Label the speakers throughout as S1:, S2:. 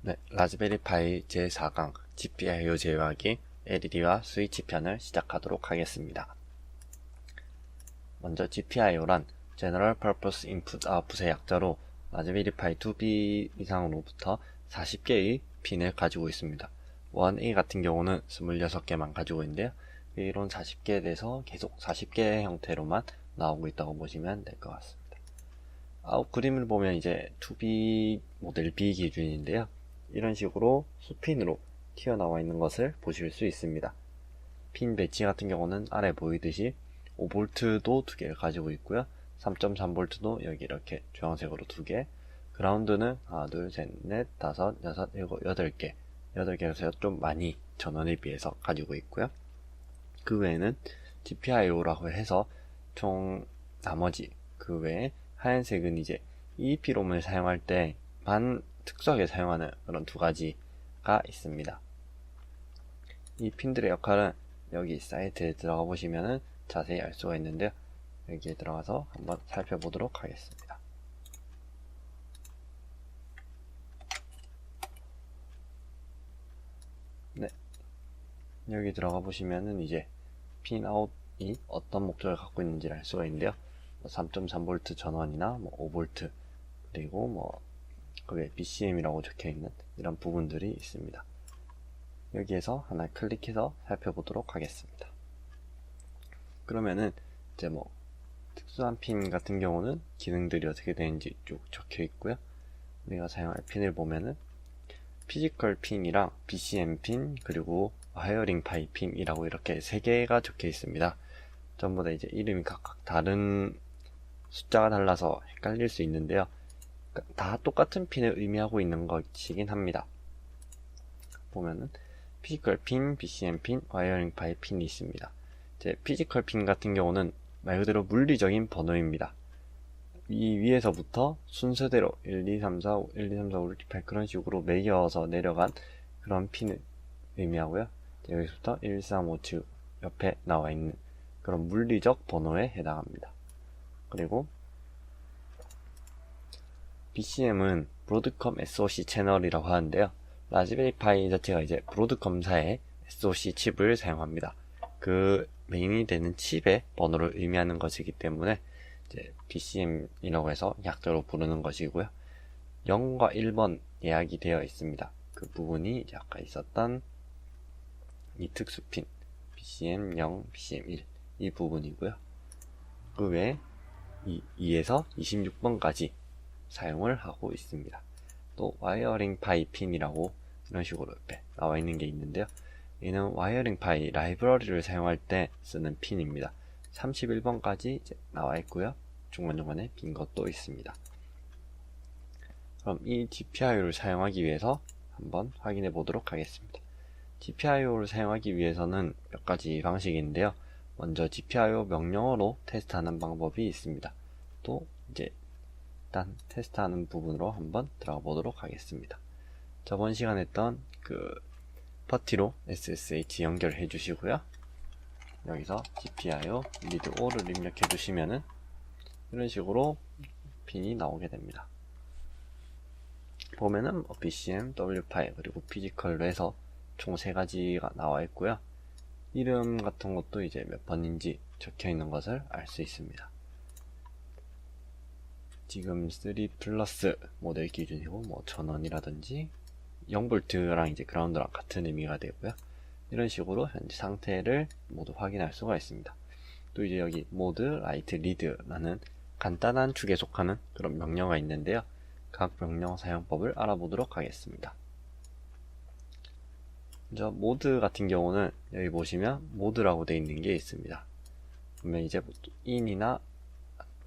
S1: 네, 라즈베리 파이 제4강 GPIO 제어하기 LED와 스위치 편을 시작하도록 하겠습니다. 먼저 GPIO란 General Purpose Input Output의 약자로 라즈베리 파이 2B 이상으로부터 40개의 핀을 가지고 있습니다. 1A 같은 경우는 26개만 가지고 있는데요. 이론 40개에 대해서 계속 40개의 형태로만 나오고 있다고 보시면 될 것 같습니다. 아웃 그림을 보면 이제 2B 모델 B 기준인데요. 이런 식으로 수핀으로 튀어나와 있는 것을 보실 수 있습니다. 핀 배치 같은 경우는 아래 보이듯이 5V도 두 개를 가지고 있고요. 3.3V도 여기 이렇게 주황색으로 두 개, 그라운드는 하나, 둘, 셋, 넷, 다섯, 여섯, 일곱, 여덟 개, 여덟 개에서 좀 많이 전원에 비해서 가지고 있고요. 그 외에는 GPIO라고 해서 총 나머지 그 외에 하얀색은 이제 EEP롬을 사용할 때만 특수하게 사용하는 그런 두 가지가 있습니다. 이 핀들의 역할은 여기 사이트에 들어가 보시면은 자세히 알 수가 있는데요. 여기에 들어가서 한번 살펴보도록 하겠습니다. 네. 여기 들어가 보시면은 이제 핀 아웃이 어떤 목적을 갖고 있는지를 알 수가 있는데요. 3.3V 전원이나 뭐 5V 그리고 뭐 그게 BCM이라고 적혀 있는 이런 부분들이 있습니다. 여기에서 하나 클릭해서 살펴보도록 하겠습니다. 그러면은 이제 뭐 특수한 핀 같은 경우는 기능들이 어떻게 되는지 쭉 적혀 있고요. 우리가 사용할 핀을 보면은 피지컬 핀이랑 BCM 핀 그리고 와이어링 파이 핀이라고 이렇게 세 개가 적혀 있습니다. 전부 다 이제 이름이 각각 다른 숫자가 달라서 헷갈릴 수 있는데요. 다 똑같은 핀을 의미하고 있는 것이긴 합니다. 보면은 피지컬 핀, BCM 핀, 와이어링 파이 핀이 있습니다. 이제 피지컬 핀 같은 경우는 말 그대로 물리적인 번호입니다. 이 위에서부터 순서대로 1, 2, 3, 4, 5, 1, 2, 3, 4, 5, 6, 7, 8 그런 식으로 매겨서 내려간 그런 핀을 의미하고요. 여기서부터 1, 3, 5, 7 옆에 나와 있는 그런 물리적 번호에 해당합니다. 그리고 BCM은 브로드컴 SoC 채널이라고 하는데요. 라즈베리 파이 자체가 이제 브로드컴사의 SoC 칩을 사용합니다. 그 메인이 되는 칩의 번호를 의미하는 것이기 때문에 이제 BCM이라고 해서 약자로 부르는 것이고요. 0과 1번 예약이 되어 있습니다. 그 부분이 아까 있었던 이 특수핀 BCM 0, BCM 1 이 부분이고요. 그 외에 2에서 26번까지 사용을 하고 있습니다. 또 와이어링 파이 핀이라고 이런 식으로 옆에 나와 있는 게 있는데요. 얘는 와이어링 파이 라이브러리를 사용할 때 쓰는 핀입니다. 31번까지 나와 있고요. 중간중간에 빈 것도 있습니다. 그럼 이 GPIO를 사용하기 위해서 한번 확인해 보도록 하겠습니다. GPIO를 사용하기 위해서는 몇 가지 방식인데요. 먼저 GPIO 명령어로 테스트하는 방법이 있습니다. 또 이제 일단 테스트하는 부분으로 한번 들어가 보도록 하겠습니다. 저번 시간에 했던 그 퍼티로 SSH 연결해 주시고요. 여기서 GPIO 리드 O를 입력해 주시면은 이런 식으로 핀이 나오게 됩니다. 보면은 뭐 BCM, W5 그리고 피지컬로 해서 총 세 가지가 나와 있고요. 이름 같은 것도 이제 몇 번인지 적혀 있는 것을 알 수 있습니다. 지금 3 플러스 모델 기준이고 뭐 전원이라든지 0볼트랑 이제 그라운드랑 같은 의미가 되고요. 이런 식으로 현재 상태를 모두 확인할 수가 있습니다. 또 이제 여기 모드, 라이트, 리드라는 간단한 축에 속하는 그런 명령어가 있는데요. 각 명령 사용법을 알아보도록 하겠습니다. 먼저 모드 같은 경우는 여기 보시면 모드라고 되어 있는 게 있습니다. 그러면 이제 in이나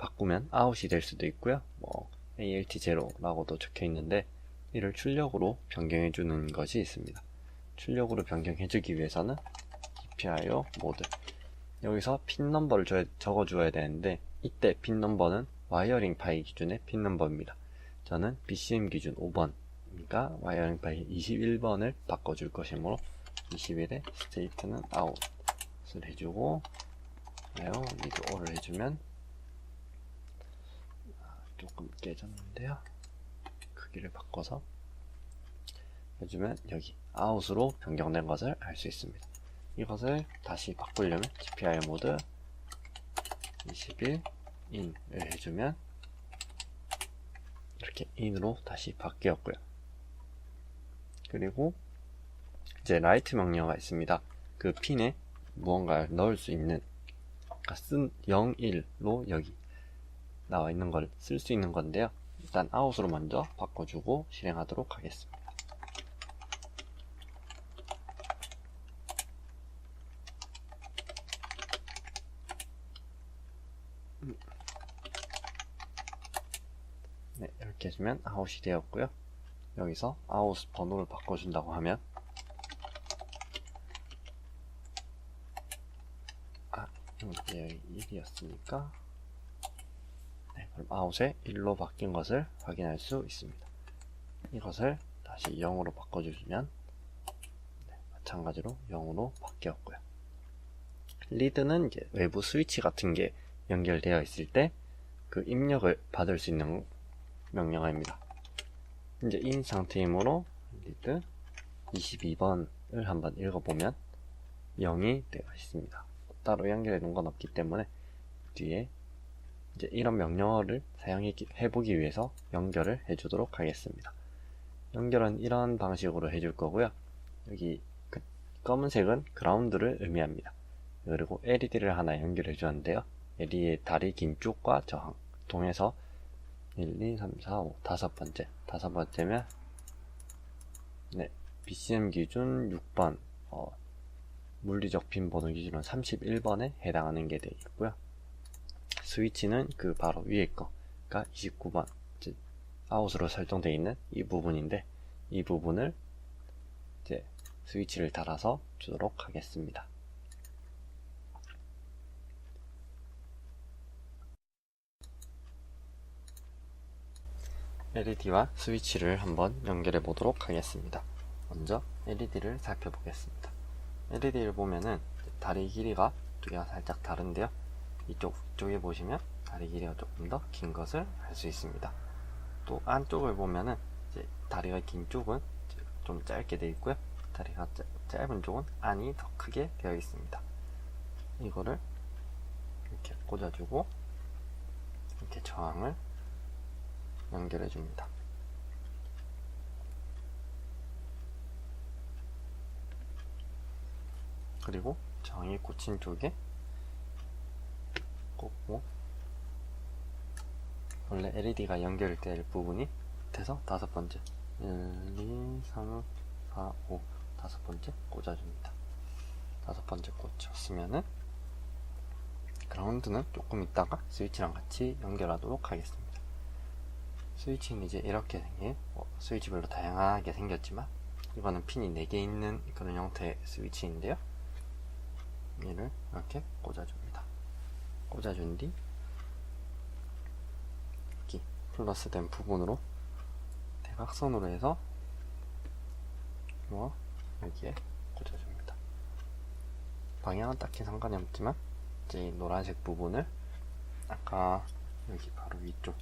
S1: 바꾸면 out이 될 수도 있고요. 뭐 alt0라고도 적혀 있는데 이를 출력으로 변경해 주는 것이 있습니다. 출력으로 변경해 주기 위해서는 GPIO 모드 여기서 핀 넘버를 적어 주어야 되는데 이때 핀 넘버는 와이어링 파이 기준의 핀 넘버입니다. 저는 BCM 기준 5번 그러니까 와이어링 파이 21번을 바꿔 줄 것이므로 21에 스테이트는 아웃을 해주고 그래요 리드 오를 해주면 조금 깨졌는데요 크기를 바꿔서 해주면 여기 아웃으로 변경된 것을 알 수 있습니다. 이것을 다시 바꾸려면 GPIO 모드 21 in을 해주면 이렇게 in으로 다시 바뀌었고요. 그리고 이제 라이트 명령어가 있습니다. 그 핀에 무언가를 넣을 수 있는 그러니까 쓴 0, 1로 여기 나와 있는 걸 쓸 수 있는 건데요. 일단 아웃으로 먼저 바꿔주고 실행하도록 하겠습니다. 음. 네, 이렇게 해주면 아웃이 되었고요. 여기서 아웃 번호를 바꿔준다고 하면 아, 이게 1이었으니까 네, 그럼 아웃에 1로 바뀐 것을 확인할 수 있습니다. 이것을 다시 0으로 바꿔주시면 네, 마찬가지로 0으로 바뀌었고요. 리드는 이제 외부 스위치 같은 게 연결되어 있을 때 그 입력을 받을 수 있는 명령어입니다. 이제 인 상태이므로 리드 22번을 한번 읽어보면 0이 되어 있습니다. 따로 연결해 놓은 건 없기 때문에 뒤에 이제 이런 명령어를 사용해 보기 위해서 연결을 해주도록 하겠습니다. 연결은 이런 방식으로 해줄 거고요. 여기 그 검은색은 그라운드를 의미합니다. 그리고 LED를 하나 연결해 주는데요. LED의 다리 긴 쪽과 저항 통해서 1, 2, 3, 4, 5 다섯 번째 다섯 번째면 네 BCM 기준 6번 어, 물리적 핀 번호 기준은 31번에 해당하는 게 되어 있고요. 스위치는 그 바로 위에 거가 29번 즉 아웃으로 설정되어 있는 이 부분인데 이 부분을 이제 스위치를 달아서 주도록 하겠습니다. LED와 스위치를 한번 연결해 보도록 하겠습니다. 먼저 LED를 살펴보겠습니다. LED를 보면은 다리 길이가 두 개가 살짝 다른데요. 이쪽 쪽에 보시면 다리 길이가 조금 더 긴 것을 알 수 있습니다. 또 안쪽을 보면은 다리가 긴 쪽은 좀 짧게 되어 있고요. 다리가 짧은 쪽은 안이 더 크게 되어 있습니다. 이거를 이렇게 꽂아주고 이렇게 저항을 연결해 줍니다. 그리고 저항이 꽂힌 쪽에 꽂고 원래 LED가 연결될 부분이 밑에서 다섯 번째 1, 2, 3, 4, 5 다섯 번째 꽂아줍니다. 다섯 번째 꽂혔으면은 그라운드는 조금 있다가 스위치랑 같이 연결하도록 하겠습니다. 스위치는 이제 이렇게 생긴 어, 스위치별로 다양하게 생겼지만 이거는 핀이 4개 있는 그런 형태의 스위치인데요. 얘를 이렇게 꽂아줍니다. 꽂아준 뒤 여기 플러스 된 부분으로 대각선으로 해서 뭐 여기에 꽂아줍니다. 방향은 딱히 상관이 없지만 이제 노란색 부분을 아까 여기 바로 위쪽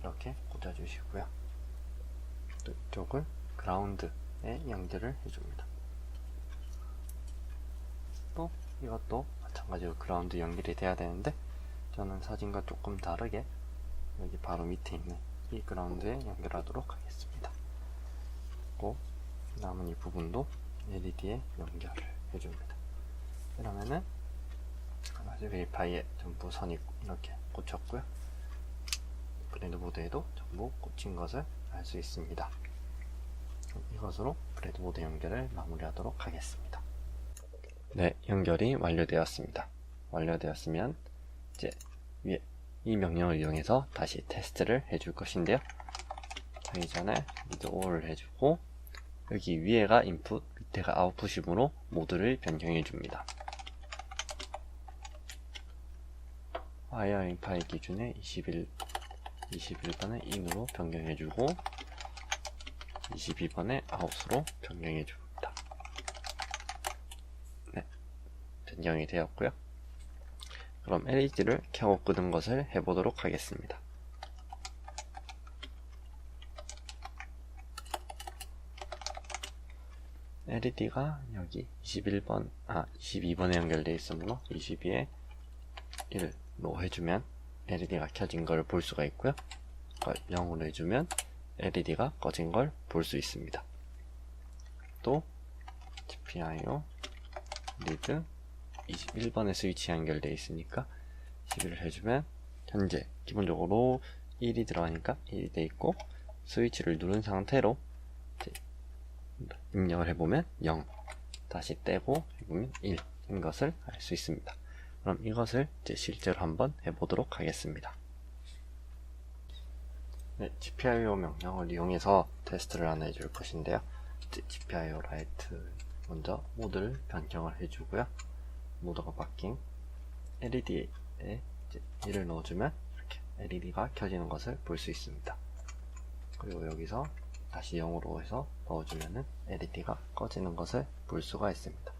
S1: 이렇게 꽂아주시고요. 또 이쪽을 그라운드에 연결을 해줍니다. 또 이것도 마찬가지로 그라운드 연결이 돼야 되는데 저는 사진과 조금 다르게 여기 바로 밑에 있는 이 그라운드에 연결하도록 하겠습니다. 그리고 남은 이 부분도 LED에 연결을 해줍니다. 그러면은 라즈베리 파이에 전부 선이 이렇게 꽂혔고요. 브레드보드에도 전부 꽂힌 것을 알 수 있습니다. 이것으로 브레드보드 연결을 마무리하도록 하겠습니다. 네, 연결이 완료되었습니다. 완료되었으면 이제 위에 이 명령을 이용해서 다시 테스트를 해줄 것인데요. 하기 전에 미드 올을 해주고 여기 위에가 인풋, 밑에가 아웃풋이므로 모드를 변경해 줍니다. 와이어링 파일 기준에 21 21번에 in으로 변경해 주고 22번에 out으로 변경해줍니다. 네, 변경이 되었고요. 그럼 LED를 켜고 끄는 것을 해보도록 하겠습니다. LED가 여기 21번, 아, 22번에 연결되어 있으므로 22에 1로 해주면 LED가 켜진 걸 볼 수가 있고요. 그걸 0으로 해주면 LED가 꺼진 걸 볼 수 있습니다. 또 GPIO 리드 21번에 스위치 연결되어 있으니까 11을 해주면 현재 기본적으로 1이 들어가니까 1이 돼 있고 스위치를 누른 상태로 입력을 해보면 0 다시 떼고 해보면 1인 것을 알 수 있습니다. 그럼 이것을 이제 실제로 한번 해보도록 하겠습니다. 네, GPIO 명령을 이용해서 테스트를 하나 해줄 것인데요. GPIO 라이트 먼저 모드를 변경을 해주고요. 모드가 바뀐 LED에 1을 넣어주면 이렇게 LED가 켜지는 것을 볼 수 있습니다. 그리고 여기서 다시 0으로 해서 넣어주면은 LED가 꺼지는 것을 볼 수가 있습니다.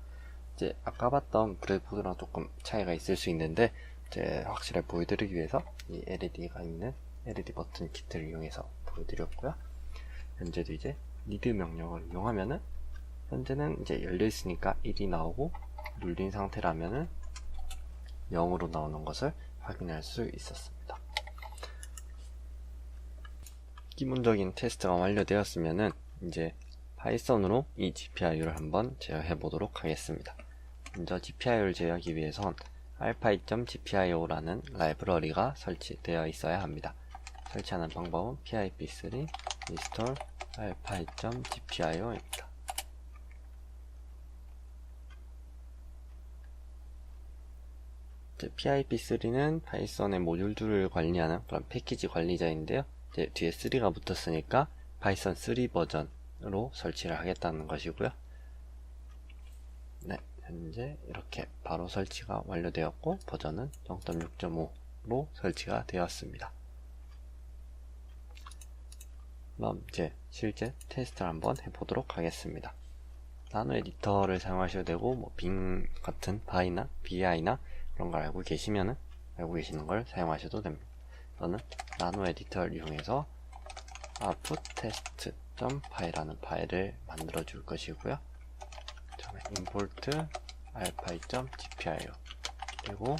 S1: 이제 아까 봤던 브레드보드랑 조금 차이가 있을 수 있는데 이제 확실하게 보여드리기 위해서 이 LED가 있는 LED 버튼 키트를 이용해서 보여드렸고요. 현재도 이제 리드 명령을 이용하면은 현재는 이제 열려 있으니까 1이 나오고 눌린 상태라면은 0으로 나오는 것을 확인할 수 있었습니다. 기본적인 테스트가 완료되었으면은 이제 파이썬으로 이 GPIO를 한번 제어해 보도록 하겠습니다. 먼저 GPIO를 제어하기 위해선 alpha.gpio라는 라이브러리가 설치되어 있어야 합니다. 설치하는 방법은 pip3 install alpha.gpio입니다. pip3는 파이썬의 모듈들을 관리하는 그런 패키지 관리자인데요. 뒤에 3가 붙었으니까 파이썬 3 버전으로 설치를 하겠다는 것이고요. 네, 현재 이렇게 바로 설치가 완료되었고 버전은 0.6.5로 설치가 되었습니다. 그럼 이제 실제 테스트를 한번 해보도록 하겠습니다. 나노 에디터를 사용하셔도 되고 뭐 빙 같은 바이나 BI나 그런 걸 알고 계시면은 알고 계시는 걸 사용하셔도 됩니다. 저는 나노 에디터를 이용해서 outtest.py라는 파일을 만들어 줄 것이고요. 처음에 import alpha.gpio 그리고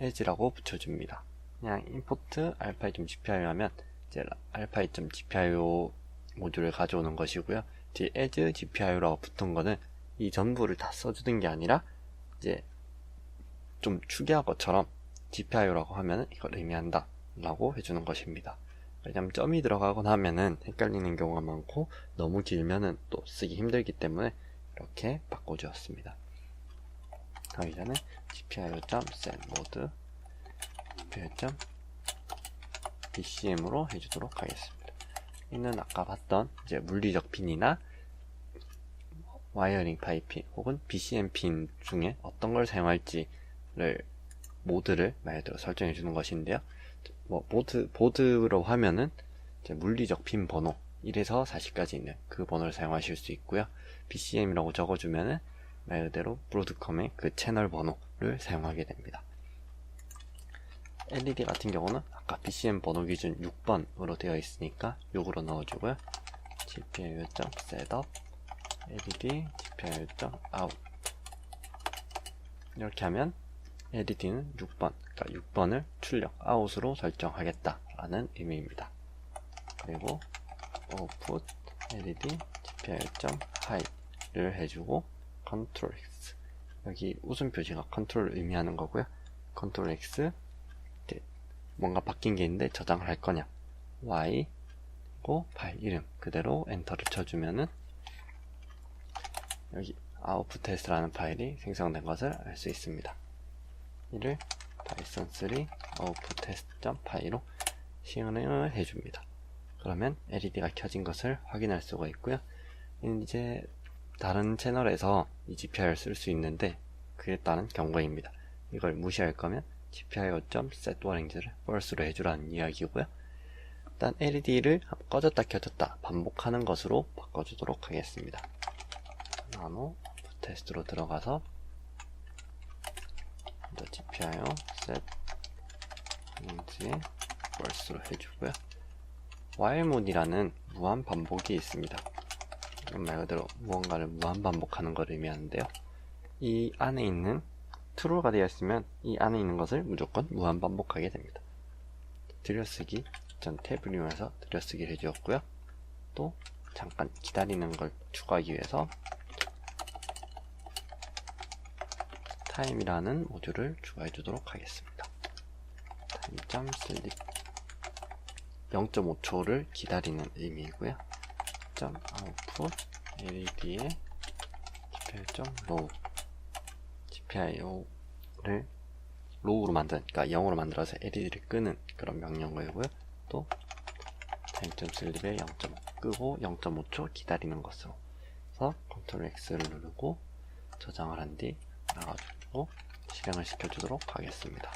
S1: as라고 붙여줍니다. 그냥 import alpha.gpio 하면 이제 alpha.gpio 모듈을 가져오는 것이고요. 뒤에 as gpio라고 붙은 거는 이 전부를 다 써주는 게 아니라 이제 좀 추계한 것처럼 GPIO라고 하면 이걸 의미한다 라고 해주는 것입니다. 왜냐하면 점이 들어가거나 하면은 헷갈리는 경우가 많고 너무 길면은 또 쓰기 힘들기 때문에 이렇게 바꿔주었습니다. 하기 전에 GPIO.setMode GPIO.bcm으로 해주도록 하겠습니다. 이는 아까 봤던 이제 물리적 핀이나 와이어링 파이 핀 혹은 BCM 핀 중에 어떤 걸 사용할지를 모드를 말 그대로 설정해 주는 것인데요. 뭐 보드 보드로 하면은 물리적 핀 번호 1에서 40까지 있는 그 번호를 사용하실 수 있고요. BCM이라고 적어주면은 말 그대로 브로드컴의 그 채널 번호를 사용하게 됩니다. LED 같은 경우는 아까 BCM 번호 기준 6번으로 되어 있으니까 6으로 넣어주고요. GPIO.setup LED GPIO.out 이렇게 하면 LED는 6번, 그러니까 6번을 출력, 아웃으로 설정하겠다라는 의미입니다. 그리고 output LED GPIO.high를 해주고 Ctrl X 여기 웃음 표시가 컨트롤을 의미하는 거고요. Ctrl X 뭔가 바뀐 게 있는데 저장을 할 거냐 Y 그리고 파일 이름 그대로 엔터를 쳐주면은 여기 아웃풋 테스트라는 파일이 생성된 것을 알 수 있습니다. 이를 python3 output test.py로 시연을 해줍니다. 그러면 LED가 켜진 것을 확인할 수가 있고요. 이제 다른 채널에서 이 GPIO를 쓸 수 있는데 그에 따른 경고입니다. 이걸 무시할 거면 GPIO.setWarrange를 false로 해주라는 이야기고요. 일단 LED를 꺼졌다 켜졌다 반복하는 것으로 바꿔주도록 하겠습니다. 나노 테스트로 들어가서 GPIO set range에 false로 해주고요. while mode이라는 무한 반복이 있습니다. 말 그대로 무언가를 무한 반복하는 것을 의미하는데요. 이 안에 있는 true가 되어 있으면 이 안에 있는 것을 무조건 무한 반복하게 됩니다. 들여쓰기 전 탭을 이용해서 들여쓰기를 해주었고요. 또 잠깐 기다리는 걸 추가하기 위해서 타임이라는 모듈을 추가해 주도록 하겠습니다. 타임 슬립 0.5초를 기다리는 의미이고요. 점 아웃풋 LED의 GPIO.low GPIO를 만든, 그러니까 0으로 만들어서 LED를 끄는 그런 명령어이고요. 또 타임.슬립에 0.5 끄고 0.5초 기다리는 것으로 그래서 컨트롤 X를 누르고 저장을 한 뒤 나가주고 실행을 시켜주도록 하겠습니다.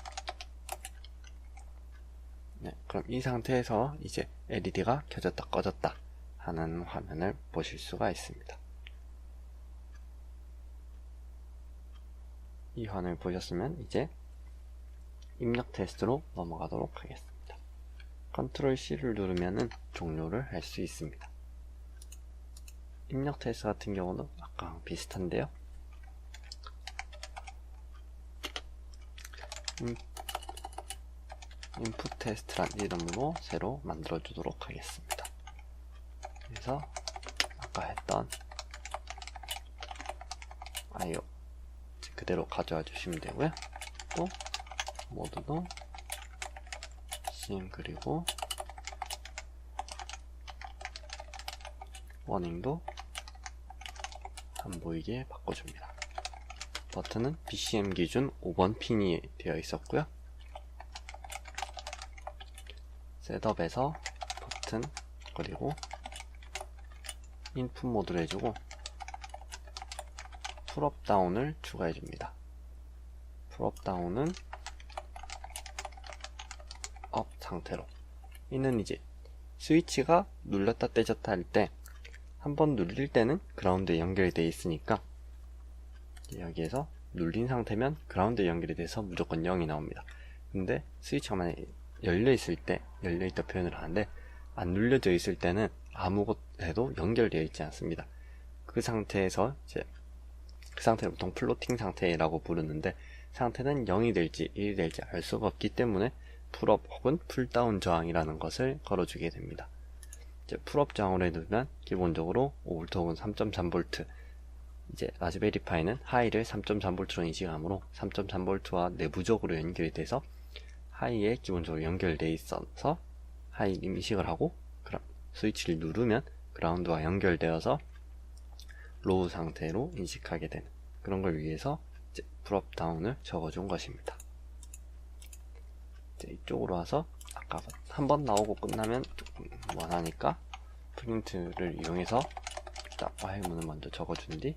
S1: 네, 그럼 이 상태에서 이제 LED가 켜졌다 꺼졌다 하는 화면을 보실 수가 있습니다. 이 화면을 보셨으면 이제 입력 테스트로 넘어가도록 하겠습니다. 컨트롤 C를 누르면 종료를 할 수 있습니다. 입력 테스트 같은 경우는 아까랑 비슷한데요. 인풋 테스트란 이름으로 새로 만들어 주도록 하겠습니다. 그래서 아까 했던 아이오 그대로 가져와 주시면 되고요. 또 모두도 씬 그리고 워닝도 안 보이게 바꿔줍니다. 버튼은 BCM 기준 5번 핀이 되어 있었고요. 셋업에서 버튼 그리고 인풋 모드를 해주고 풀업 다운을 추가해 줍니다. 풀업 다운은 업 상태로 이는 이제 스위치가 눌렀다 떼졌다 할 때 한 번 눌릴 때는 그라운드에 연결이 되어 있으니까 여기에서 눌린 상태면 그라운드에 연결이 돼서 무조건 0이 나옵니다. 근데 스위치가 만약에 열려 있을 때 열려 있다 표현을 하는데 안 눌려져 있을 때는 아무것 해도 연결되어 있지 않습니다. 그 상태에서 이제 그 상태를 보통 플로팅 상태라고 부르는데 상태는 0이 될지 1이 될지 알 수가 없기 때문에 풀업 혹은 풀다운 저항이라는 것을 걸어주게 됩니다. 이제 풀업 저항으로 해두면 기본적으로 5V 혹은 3.3V 이제 라즈베리 파이는 하이를 3.3V로 인식하므로 3.3V와 내부적으로 연결이 돼서 하이에 기본적으로 연결되어 있어서 하이 인식을 하고 스위치를 누르면 그라운드와 연결되어서 로우 상태로 인식하게 되는 그런 걸 위해서 이제 풀업 다운을 적어준 것입니다. 이제 이쪽으로 와서 아까 한 번 나오고 끝나면 원하니까 프린트를 이용해서 자, 화해문을 먼저 적어준 뒤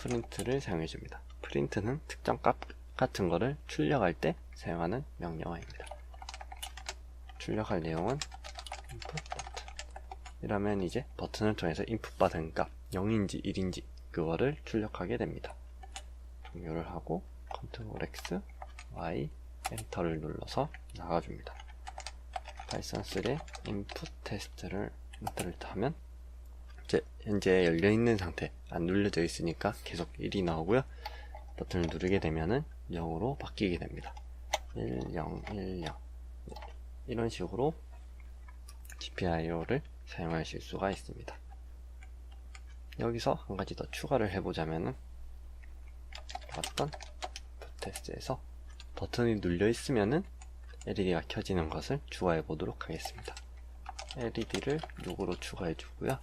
S1: 프린트를 사용해 줍니다. 프린트는 특정 값 같은 거를 출력할 때 사용하는 명령어입니다. 출력할 내용은 input 버튼 이러면 이제 버튼을 통해서 인풋 받은 값 0인지 1인지 그거를 출력하게 됩니다. 종료를 하고 컨트롤 X, Y 엔터를 눌러서 나가줍니다. 파이썬 3 인풋 테스트를 엔터를 하면 현재 열려있는 상태 안 눌려져 있으니까 계속 1이 나오고요. 버튼을 누르게 되면은 0으로 바뀌게 됩니다. 1, 0, 1, 0 이런 식으로 GPIO를 사용하실 수가 있습니다. 여기서 한 가지 더 추가를 해보자면은 어떤 테스트에서 버튼이 눌려 있으면은 LED가 켜지는 것을 추가해 보도록 하겠습니다. LED를 6으로 추가해 주고요.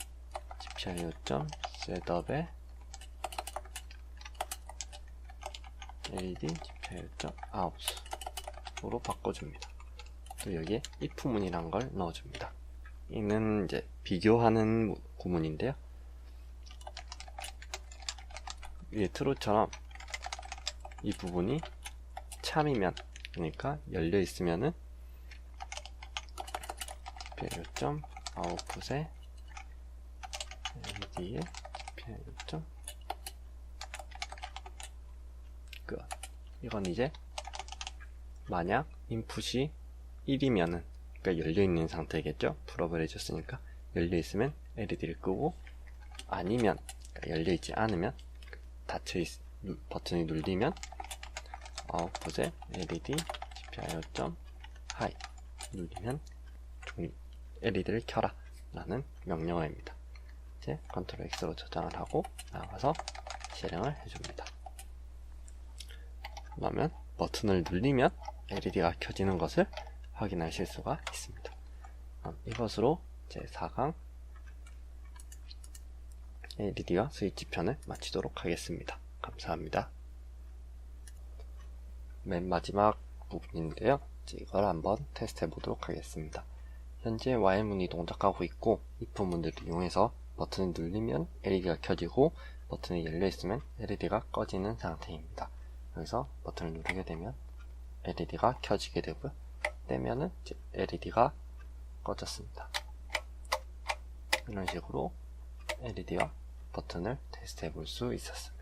S1: GPIO.setup에 LED GPIO.out으로 바꿔줍니다. 또 여기에 if문이란 걸 넣어줍니다. 이는 이제 비교하는 구문인데요. 위에 트루처럼 이 부분이 참이면 그러니까 열려 있으면은 요점 아웃풋에 LED에 요점 끝. 이건 이제 만약 인풋이 1이면은 그러니까 열려 있는 상태겠죠? 풀업을 해줬으니까 열려 있으면 LED를 끄고 아니면 그러니까 열려있지 않으면 닫혀 있 누- 버튼이 눌리면 아웃풋에 LED GPIO 점 하이 종이 LED를 켜라. 라는 명령어입니다. 이제 컨트롤 X로 저장을 하고 나가서 실행을 해줍니다. 그러면 버튼을 누르면 LED가 켜지는 것을 확인하실 수가 있습니다. 이것으로 제 4강 LED와 스위치 편을 마치도록 하겠습니다. 감사합니다. 맨 마지막 부분인데요. 이걸 한번 테스트 해보도록 하겠습니다. 현재 Y문이 동작하고 있고 이 부분들을 이용해서 버튼을 누르면 LED가 켜지고 버튼이 열려있으면 LED가 꺼지는 상태입니다. 여기서 버튼을 누르게 되면 LED가 켜지게 되고요. 떼면은 LED가 꺼졌습니다. 이런 식으로 LED와 버튼을 테스트 해 볼 수 있었습니다.